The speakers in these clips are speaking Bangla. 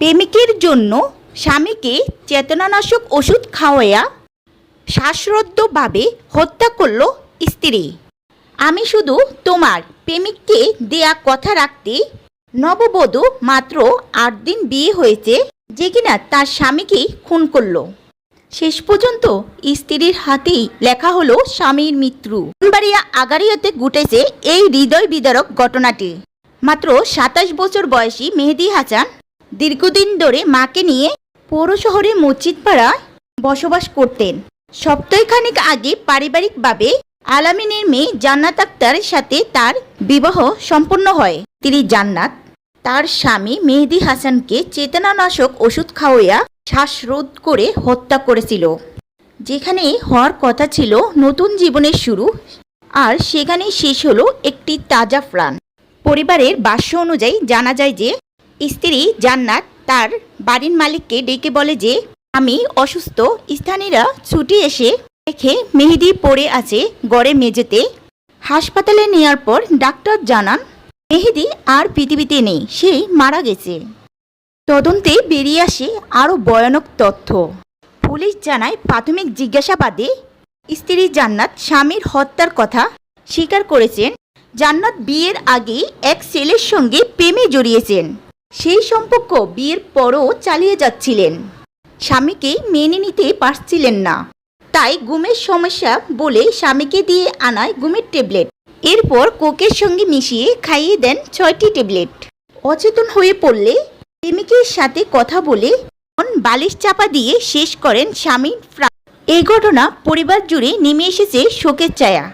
প্রেমিকের জন্য স্বামীকে চেতনানাশক ওষুধ খাওয়াইয়া শ্বাসরুদ্ধভাবে হত্যা করল স্ত্রী। আমি শুধু তোমার প্রেমিককে দেয়া কথা রাখতে নববধূ মাত্র আট দিন বিয়ে হয়েছে যে কিনা তার স্বামীকেই খুন করল। শেষ পর্যন্ত স্ত্রীর হাতেই লেখা হলো স্বামীর মৃত্যু। বাড়িয়া আগারিয়াতে ঘটেছে এই হৃদয় বিদারক ঘটনাটি। মাত্র সাতাশ বছর বয়সী মেহেদি হাসান দীর্ঘদিন ধরে মাকে নিয়ে পৌর শহরে মসজিদপাড়ায় বসবাস করতেন। সপ্তাহখানিক আগে পারিবারিকভাবে আলামিনের মেয়ে জান্নাত আক্তারের সাথে তার বিবাহ সম্পন্ন হয়। তিনি জান্নাত, তার স্বামী মেহেদি হাসানকে চেতনানাশক ওষুধ খাওয়াইয়া শ্বাসরোধ করে হত্যা করেছিল। যেখানে হওয়ার কথা ছিল নতুন জীবনের শুরু, আর সেখানেই শেষ হলো একটি তাজা প্রাণ। পরিবারের বাস্য অনুযায়ী জানা যায় যে স্ত্রী জান্নাত তার বাড়ির মালিককে ডেকে বলে যে, আমি অসুস্থ। স্থানীয়রা ছুটি এসে দেখে মেহেদি পড়ে আছে গড়ে মেঝেতে। হাসপাতালে নেওয়ার পর ডাক্তার জানান, মেহেদি আর পৃথিবীতে নেই, সে মারা গেছে। তদন্তে বেরিয়ে আসে আরও ভয়ানক তথ্য। পুলিশ জানায়, প্রাথমিক জিজ্ঞাসাবাদে স্ত্রী জান্নাত স্বামীর হত্যার কথা স্বীকার করেছেন। জান্নাত বিয়ের আগে এক ছেলের সঙ্গে প্রেমে জড়িয়েছেন। সেই সম্পর্ক বিয়ের পরও চালিয়ে যাচ্ছিলেন। স্বামীকে মেনে নিতে পারছিলেন না। তাই ঘুমের সমস্যা বলে স্বামীকে দিয়ে আনায় ঘুমের ট্যাবলেট। এরপর কোকের সঙ্গে মিশিয়ে খাইয়ে দেন ছয়টি ট্যাবলেট। অচেতন হয়ে পড়লে প্রেমিকের সাথে কথা বলে বালিশ চাপা দিয়ে শেষ করেন স্বামী এই ঘটনা পরিবার জুড়ে নেমে এসেছে শোকের ছায়া।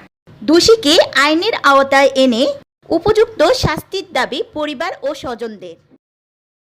দোষীকে আইনের আওতায় এনে উপযুক্ত শাস্তির দাবি পরিবার ও স্বজনদের।